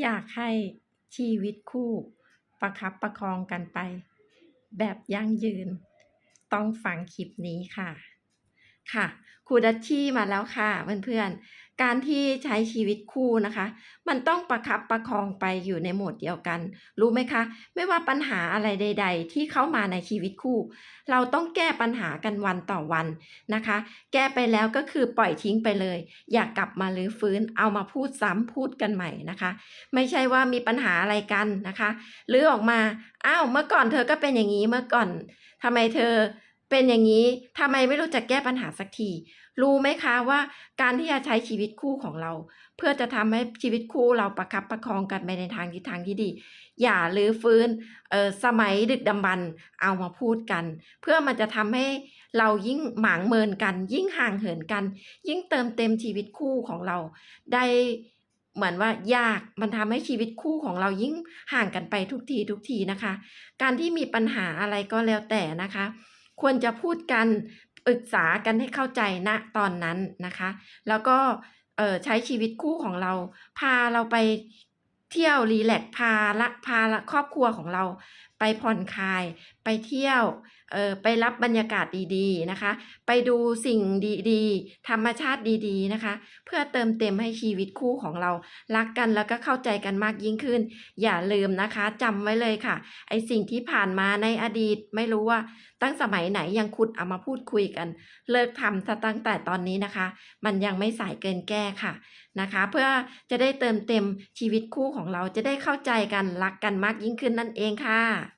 อยากให้ชีวิตคู่ประคับประคองกันไป แบบยั่งยืน ต้องฟังคลิปนี้ค่ะ ค่ะครูดัชชี่มาแล้วค่ะเพื่อนๆ การที่ใช้ชีวิตคู่นะคะ มันต้องประคับประคองไปอยู่ในโหมดเดียวกัน รู้ไหมคะ ไม่ว่าปัญหาอะไรใด ๆ ที่เข้ามาในชีวิตคู่ เราต้องแก้ปัญหากันวันต่อวันนะคะ แก้ไปแล้วก็คือปล่อยทิ้งไปเลย อย่ากกลับมาหรือฟื้นเอามาพูดซ้ำพูดกันใหม่นะคะ ไม่ใช่ว่ามีปัญหาอะไรกันนะคะหรือออกมาอ้าวเมื่อก่อนเธอก็เป็นอย่างนี้เมื่อก่อนทำไมเธอ เป็นอย่างนี้ทำไมไม่รู้จักแก้ปัญหาสักที รู้ไหมคะว่าการที่จะใช้ชีวิตคู่ของเรา เพื่อจะทำให้ชีวิตคู่เราประคับประคองกันไปในทางทิศทางที่ดี อย่ารื้อฟื้นเอ่อสมัยดึกดำบรรพ์เอามาพูดกัน เพื่อมันจะทำให้เรายิ่งหมางเมินกัน ยิ่งห่างเหินกัน ยิ่งเติมเต็มชีวิตคู่ของเรา ได้เหมือนว่ายากมันทำให้ชีวิตคู่ของเรายิ่งห่างกันไปทุกทีทุกทีนะคะ การที่มีปัญหาอะไรก็แล้วแต่นะคะ ควรจะพูดกันปรึกษากันให้เข้าใจณตอนนั้นนะคะ แล้วก็เอ่อใช้ชีวิตคู่ของเรา พาเราไปเที่ยวรีแลกพาละพาละครอบครัวของเรา ไปผ่อนคลาย ไปเที่ยวเอ่อไปรับบรรยากาศดีๆนะคะ ไปดูสิ่งดีๆ ธรรมชาติดีๆนะคะ เพื่อเติมเต็มให้ชีวิตคู่ของเรารักกันแล้วก็เข้าใจกันมากยิ่งขึ้น อย่าลืมนะคะจำไว้เลยค่ะ ไอสิ่งที่ผ่านมาในอดีตไม่รู้ว่าตั้งสมัยไหนยังขุดเอามาพูดคุยกัน เลิกทำซะตั้งแต่ตอนนี้นะคะ มันยังไม่สายเกินแก้ค่ะนะคะ เพื่อจะได้เติมเต็มชีวิตคู่ของเราจะได้เข้าใจกันรักกันมากยิ่งขึ้นนั่นเองค่ะ